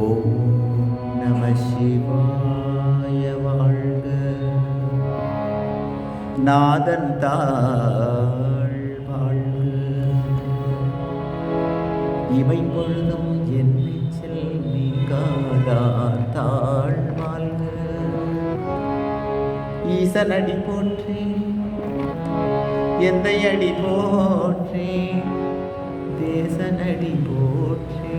ஓம் நம சிவாய வாழ்க. நாதன் தாழ் வாழ்க. இவை பொழுதும் என்னை நெஞ்சில் நீங்காதார் தாழ் வாழ்க. ஈசனடி போற்றி எந்த அடி போற்றி தேசனடி போற்றி.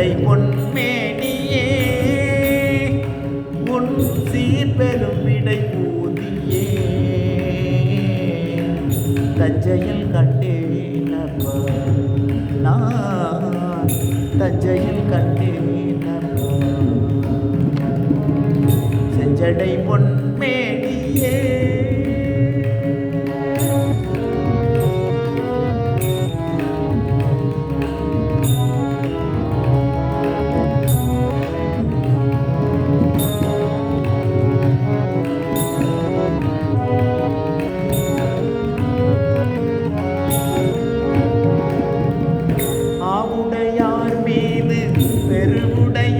செஞ்சடை பொன்மேனியே உன் சீர்பெரும் விடை பூதியே தஞ்சையில் கண்டேனப்பா நான் தஞ்சையில் கண்டேனப்பா. செஞ்சடை பொன்மேனியே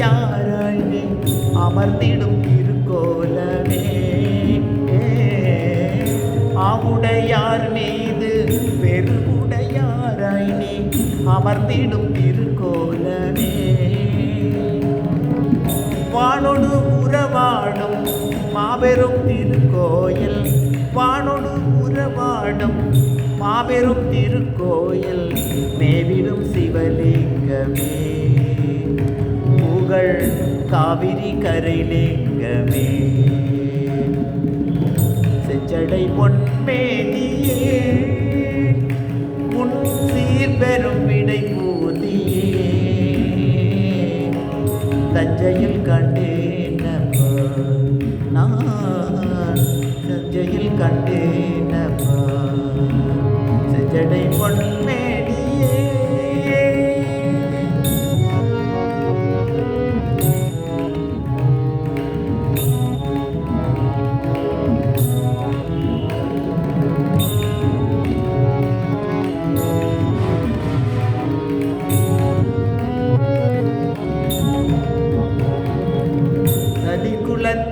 பெருவுடையாரே அமர்ந்திடும் திருக்கோலமே. ஆவுடையார் மீது பெருவுடையாராய் நீ அமர்ந்திடும் திருக்கோலமே. வானொடு உறவாடும் மாபெரும் திருக்கோயில் வானொடு உறவாடும் மாபெரும் திருக்கோயில் மேவிடும் சிவலிங்கமே. புகழ் காவிரி கரைலிங்கமே செஞ்சடை பொன்மேனியே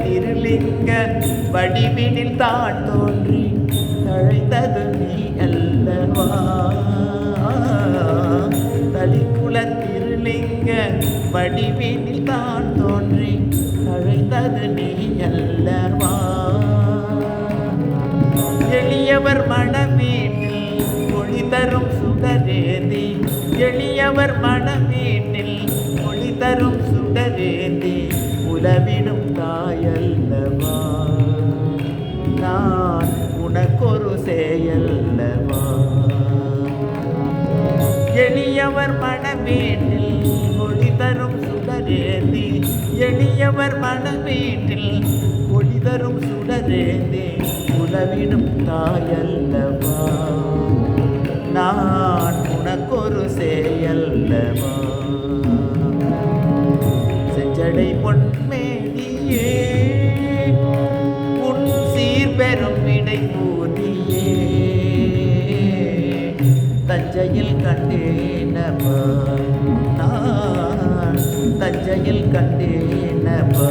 நதிகுலத்திருலிங்க வடிவினில் தான் தோன்றி தழைத்தது நீ அல்லவா? தலிக்குலத்திருலிங்க வடிவினில் தான் தோன்றி தழைத்தது நீ அல்லவா? எளியவர் மனமீட்டில் மொழி தரும் சுடரேந்தி. எளியவர் மனமீட்டில் மொழி தரும் சுடரேந்தி. உலவிடும் தாயல்லவா? நான் உனக்கொரு செயல்லவா? எளியவர் மனமீட்டில் மொழி தரும் சுடரேந்தி எளியவர் மனமீட்டில் மொழி தரும் சுடரேந்தி உலவிடும் தாயல்லவா? செஞ்சடை பொன்மேனியே. உன் சீர்பெரும் விடை பூதியே தஞ்சையில் கண்டேனப்பா நான் தஞ்சையில் கண்டேனப்பா